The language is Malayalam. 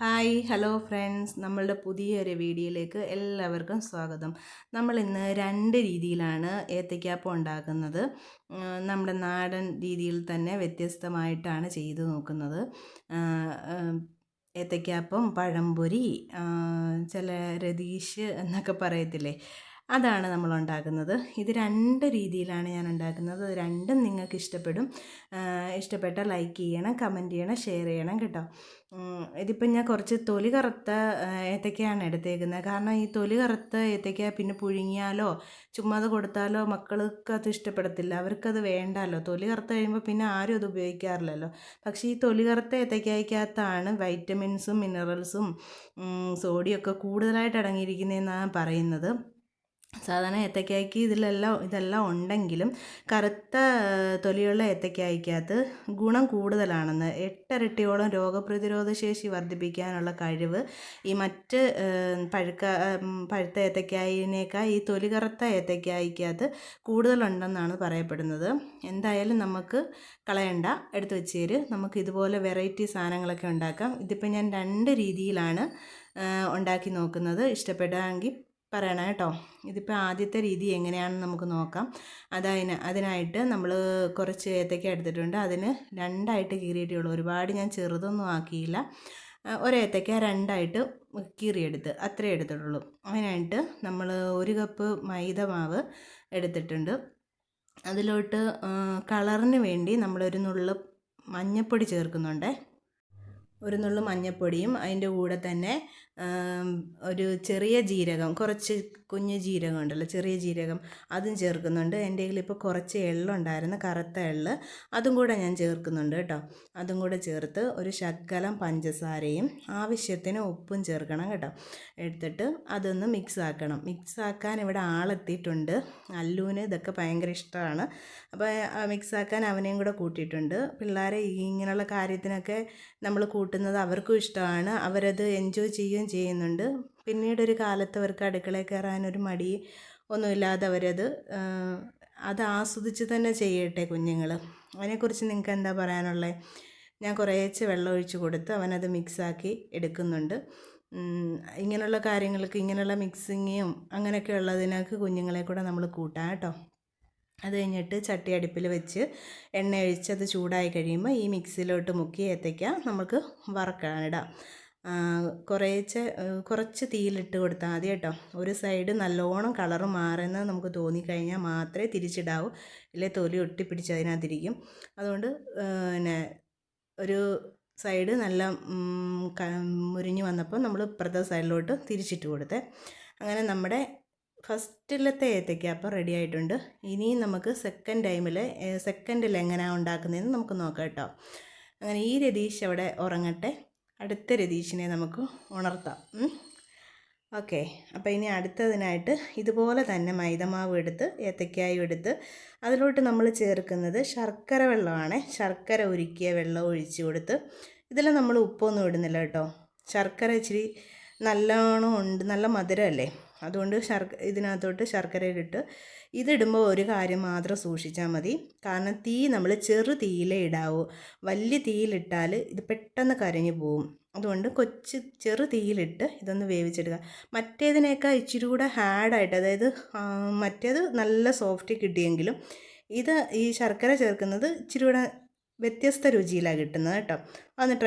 Hi hello friends. നമ്മളുടെ പുതിയൊരു വീഡിയോയിലേക്ക് എല്ലാവർക്കും സ്വാഗതം. നമ്മൾ ഇന്ന് രണ്ട് രീതിയിലാണ് ഏത്തയ്ക്കാപ്പം ഉണ്ടാക്കുന്നത്. നമ്മുടെ നാടൻ രീതിയിൽ തന്നെ വ്യത്യസ്തമായിട്ടാണ് ചെയ്തു നോക്കുന്നത്. ഏത്തയ്ക്കാപ്പം പഴംപൊരി ചില രതീഷ് എന്നൊക്കെ പറയത്തില്ലേ? അതാണ് നമ്മൾ ഉണ്ടാക്കുന്നത് ഇത് രണ്ട് രീതിയിലാണ് ഞാൻ ഉണ്ടാക്കുന്നത് രണ്ടും നിങ്ങൾക്ക് ഇഷ്ടപ്പെടും ഇഷ്ടപ്പെട്ട ലൈക്ക് ചെയ്യണം കമന്റ് ചെയ്യണം ഷെയർ ചെയ്യണം കേട്ടോ. ഇതിപ്പം ഞാൻ കുറച്ച് തൊലി കറുത്ത ഏത്തക്കയാണ് എടുത്തേക്കുന്നത്. കാരണം ഈ തൊലി കറുത്ത ഏത്തക്ക പിന്നെ പുഴുങ്ങിയാലോ ചുമ്മാ കൊടുത്താലോ മക്കൾക്ക് അത് ഇഷ്ടപ്പെടത്തില്ല. അവർക്കത് വേണ്ടല്ലോ. തൊലി കറുത്ത കഴിയുമ്പോൾ പിന്നെ ആരും അത് ഉപയോഗിക്കാറില്ലല്ലോ. പക്ഷേ ഈ തൊലി കറുത്ത ഏത്തക്കായ്ക്കകത്താണ് വൈറ്റമിൻസും മിനറൽസും സോഡിയൊക്കെ കൂടുതലായിട്ട് അടങ്ങിയിരിക്കുന്നതെന്നാണ് പറയുന്നത്. സാധാരണ ഏത്തക്കായ്ക്ക് ഇതിലെല്ലാം ഇതെല്ലാം ഉണ്ടെങ്കിലും കറുത്ത തൊലിയുള്ള ഏത്തക്കായ്ക്കകത്ത് ഗുണം കൂടുതലാണെന്ന് എട്ടരട്ടിയോളം രോഗപ്രതിരോധ ശേഷി വർദ്ധിപ്പിക്കാനുള്ള കഴിവ് ഈ മറ്റ് പഴുക്ക പഴുത്ത ഏത്തക്കായിനേക്കാൾ ഈ തൊലി കറുത്ത ഏത്തക്കായ്ക്കകത്ത് കൂടുതലുണ്ടെന്നാണ് പറയപ്പെടുന്നത്. എന്തായാലും നമുക്ക് കളയണ്ട. എടുത്ത് വെച്ചേര്. നമുക്ക് ഇതുപോലെ വെറൈറ്റി സാധനങ്ങളൊക്കെ ഉണ്ടാക്കാം. ഇതിപ്പോൾ ഞാൻ രണ്ട് രീതിയിലാണ് ഉണ്ടാക്കി നോക്കുന്നത്. ഇഷ്ടപ്പെടാമെങ്കിൽ പറയണം കേട്ടോ. ഇതിപ്പോൾ ആദ്യത്തെ രീതി എങ്ങനെയാണെന്ന് നമുക്ക് നോക്കാം. അതതിന് അതിനായിട്ട് നമ്മൾ കുറച്ച് ഏത്തയ്ക്ക എടുത്തിട്ടുണ്ട്. അതിന് രണ്ടായിട്ട് കീറിയിട്ടുള്ളൂ ഒരുപാട് ഞാൻ ചെറുതൊന്നും ആക്കിയില്ല. ഒരേത്തയ്ക്ക രണ്ടായിട്ട് കീറിയെടുത്ത് അത്രേ എടുത്തിട്ടുള്ളൂ. അതിനായിട്ട് നമ്മൾ ഒരു കപ്പ് മൈദ മാവ് എടുത്തിട്ടുണ്ട്. അതിലോട്ട് കളറിന് വേണ്ടി നമ്മളൊരു നുള്ള് മഞ്ഞൾപ്പൊടി ചേർക്കുന്നുണ്ട്. ഒരു നുള്ളു മഞ്ഞൾപ്പൊടിയും അതിന്റെ കൂടെ തന്നെ ഒരു ചെറിയ ജീരകം കുറച്ച് കുഞ്ഞ് ജീരകം ഉണ്ടല്ലോ ചെറിയ ജീരകം അതും ചേർക്കുന്നുണ്ട്. എന്റെ കയ്യിൽ ഇപ്പോൾ കുറച്ച് എള്ളുണ്ടായിരുന്നു കറുത്ത എള്ള്. അതും കൂടെ ഞാൻ ചേർക്കുന്നുണ്ട് കേട്ടോ. അതും കൂടെ ചേർത്ത് ഒരു ശക്കലം പഞ്ചസാരയും ആവശ്യത്തിന് ഉപ്പും ചേർക്കണം കേട്ടോ. എടുത്തിട്ട് അതൊന്ന് മിക്സ് ആക്കണം. മിക്സ് ആക്കാൻ ഇവിടെ ആളെത്തിയിട്ടുണ്ട്. അല്ലൂന് ഇതൊക്കെ ഭയങ്കര ഇഷ്ടമാണ്. അപ്പോൾ മിക്സ് ആക്കാൻ അവനെയും കൂടെ കൂട്ടിയിട്ടുണ്ട്. പിള്ളേരെ ഇങ്ങനെയുള്ള കാര്യത്തിനൊക്കെ നമ്മൾ കൂട്ടുന്നത് അവർക്കും ഇഷ്ടമാണ്. അവരത് എൻജോയ് ചെയ്യുകയും ചെയ്യുന്നുണ്ട്. പിന്നീട് ഒരു കാലത്ത് അവർക്ക് അടുക്കളയിൽ കയറാനൊരു മടി ഒന്നുമില്ലാതെ അവരത് അത് ആസ്വദിച്ച് തന്നെ ചെയ്യട്ടെ കുഞ്ഞുങ്ങൾ അതിനെക്കുറിച്ച് നിങ്ങൾക്ക് എന്താ പറയാനുള്ളത് ഞാൻ കുറേശ്ശെ വെള്ളം ഒഴിച്ച് കൊടുത്ത് അവനത് മിക്സാക്കി എടുക്കുന്നുണ്ട്. ഇങ്ങനെയുള്ള കാര്യങ്ങൾക്ക് ഇങ്ങനെയുള്ള മിക്സിങ്ങും അങ്ങനെയൊക്കെ ഉള്ളതിനൊക്കെ കുഞ്ഞുങ്ങളെ കൂടെ നമ്മൾ കൂട്ടാം കേട്ടോ. അത് കഴിഞ്ഞിട്ട് ചട്ടി അടുപ്പിൽ വെച്ച് എണ്ണ ഒഴിച്ച് അത് ചൂടായി കഴിയുമ്പോൾ ഈ മിക്സിയിലോട്ട് മുക്കി ഏത്തയ്ക്ക നമുക്ക് വറക്കാനിടാം കുറേച്ച് കുറച്ച് തീയിലിട്ട് കൊടുത്താൽ മതി കേട്ടോ. ഒരു സൈഡ് നല്ലോണം കളർ മാറുന്നത് നമുക്ക് തോന്നിക്കഴിഞ്ഞാൽ മാത്രമേ തിരിച്ചിടാവൂ. ഇല്ലേ തൊലി ഒട്ടിപ്പിടിച്ച് അതിനകത്തിരിക്കും. അതുകൊണ്ട് പിന്നെ ഒരു സൈഡ് നല്ല മുരിഞ്ഞ് വന്നപ്പോൾ നമ്മൾ ഇപ്പുറത്തെ സൈഡിലോട്ട് തിരിച്ചിട്ട് കൊടുത്തേ. അങ്ങനെ നമ്മുടെ ഫസ്റ്റിലത്തെ ഏത്തയ്ക്ക അപ്പോൾ റെഡി ആയിട്ടുണ്ട്. ഇനിയും നമുക്ക് സെക്കൻഡ് ടൈമിൽ സെക്കൻഡിൽ എങ്ങനെയാണ് ഉണ്ടാക്കുന്നതെന്ന് നമുക്ക് നോക്കാം കേട്ടോ. അങ്ങനെ ഈ രതീഷ് അവിടെ ഉറങ്ങട്ടെ. അടുത്ത രതീഷിനെ നമുക്ക് ഉണർത്താം. ഓക്കെ. അപ്പോൾ ഇനി അടുത്തതിനായിട്ട് ഇതുപോലെ തന്നെ മൈദമാവ് എടുത്ത് ഏത്തക്കായും എടുത്ത് അതിലോട്ട് നമ്മൾ ചേർക്കുന്നത് ശർക്കര വെള്ളമാണ്. ശർക്കര ഉരുക്കിയ വെള്ളം ഒഴിച്ച് കൊടുത്ത് ഇതിൽ നമ്മൾ ഉപ്പൊന്നും ഇടുന്നില്ല കേട്ടോ. ശർക്കര ഇച്ചിരി നല്ലോണം ഉണ്ട് നല്ല മധുരമല്ലേ? അതുകൊണ്ട് ശർക്ക ഇതിനകത്തോട്ട് ശർക്കരയിലിട്ട് ഇതിടുമ്പോൾ ഒരു കാര്യം മാത്രം സൂക്ഷിച്ചാൽ മതി. കാരണം തീ നമ്മൾ ചെറു തീയിലേ ഇടാവൂ. വലിയ തീയിലിട്ടാൽ ഇത് പെട്ടെന്ന് കരഞ്ഞു പോവും. അതുകൊണ്ട് കൊച്ച് ചെറു തീയിലിട്ട് ഇതൊന്ന് വേവിച്ചെടുക്കുക. മറ്റേതിനേക്കാൾ ഇച്ചിരി കൂടെ ഹാർഡായിട്ട് അതായത് മറ്റേത് നല്ല സോഫ്റ്റ് കിട്ടിയെങ്കിലും ഇത് ഈ ശർക്കര ചേർക്കുന്നത് ഇച്ചിരി കൂടെ വ്യത്യസ്ത രുചിയിലാണ് കിട്ടുന്നത് കേട്ടോ. ഒന്ന് ട്രൈ